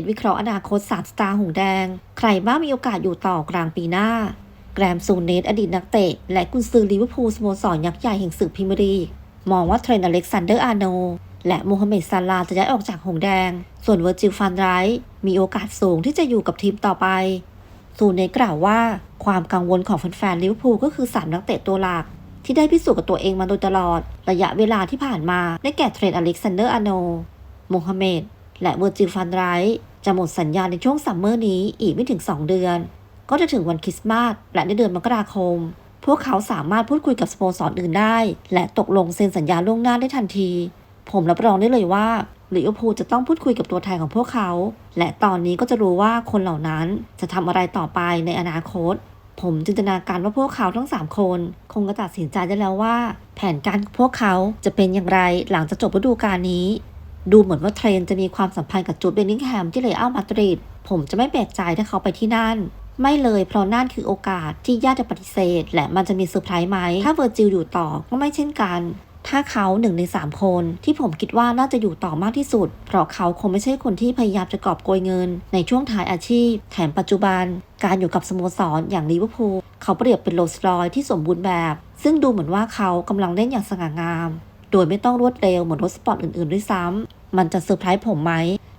ตวิเคราะห์อนาคตสามสตาร์หงแดง ใครบ้างมีโอกาสอยู่ต่อกลางปีหน้า แกรมซูเนตอดีตนักเตะ และกุนซือลิเวอร์พูลสโมสรยักษ์ใหญ่แห่งศึกพรีเมียร์ลีกมองว่าเทรนต์อเล็กซานเดอร์อาร์โน และโมฮัมเหม็ดซาลาจะย้ายออกจากหงแดง ส่วนเวอร์จิลฟันไรท์มีโอกาสสูงที่จะอยู่กับทีมต่อไปซูเนตกล่าวว่าความกังวลของแฟนๆลิเวอร์พูลก็คือสามนักเตะตัวหลักที่ได้พิสูจน์กับตัวเองมาโดยตลอด ระยะเวลาที่ผ่านมาได้แก่เทรนต์อเล็กซานเดอร์อาร์โนโมฮัมเหม็ด และเวอร์จิลฟันไรท์จะหมดสัญญาในช่วงซัมเมอร์นี้อีกไม่ถึง 2 เดือน ก็จะถึงวันคริสต์มาสและในเดือนมกราคม พวกเขาสามารถพูดคุยกับสโมสรอื่นได้ และตกลงเซ็นสัญญาล่วงหน้าได้ทันที ผมรับรองได้เลยว่าลิเวอร์พูลจะต้องพูดคุยกับตัวแทนของพวกเขา และตอนนี้ก็จะรู้ว่าคนเหล่านั้นจะทำอะไรต่อไปในอนาคต ผมจินตนาการว่าพวกเขาทั้ง 3 คน คงจะตัดสินใจได้แล้วว่า แผนการของพวกเขาจะเป็นอย่างไรหลังจากจบฤดูกาลนี้ ดูเหมือนว่าเทรนจะมีความสัมพันธ์กับจูดเบลลิงแฮมที่เลอัลมาดริด ผมจะไม่แปลกใจถ้าเขาไปที่นั่น ไม่เลยเพราะนั่นคือโอกาสที่ยากจะปฏิเสธ และมันจะมีเซอร์ไพรส์ไหม ถ้าเวอร์จิลอยู่ต่อก็ไม่เช่นกัน ถ้าเขาหนึ่งใน3คน ที่ผมคิดว่าน่าจะอยู่ต่อมากที่สุด เพราะเขาคงไม่ใช่คนที่พยายามจะกอบโกยเงิน ในช่วงท้ายอาชีพ แถมปัจจุบัน การอยู่กับสโมสรอย่างลิเวอร์พูลเขาเปรียบเป็นโรลส์รอยที่สมบูรณ์แบบ ซึ่งดูเหมือนว่าเขากำลังเล่นอย่างสง่างามโดยไม่ต้องรวดเร็วเหมือนรถสปอร์ตอื่นๆด้วยซ้ำ มันจะเซอร์ไพรส์ผมไหม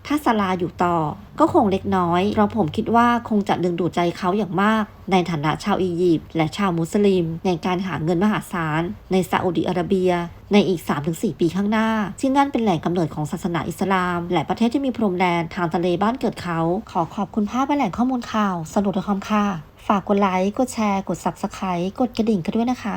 ถ้าซาลาอยู่ต่อ ก็คงเล็กน้อย เพราะผมคิดว่าคงจะดึงดูดใจเขาอย่างมาก ในฐานะชาวอียิปต์และชาวมุสลิม ในการหาเงินมหาศาล ในซาอุดิอาระเบีย ในอีก 3-4 ปีข้างหน้า ที่นั่นเป็นแหล่งกำเนิดของศาสนาอิสลาม และประเทศที่มีพรมแดนทางทะเลบ้านเกิดเขา ขอขอบคุณภาพและแหล่งข้อมูลข่าวสนุกด้วยคอมค่ะ ฝากกดไลค์ กดแชร์ กด subscribe กดกระดิ่งกันด้วยนะคะ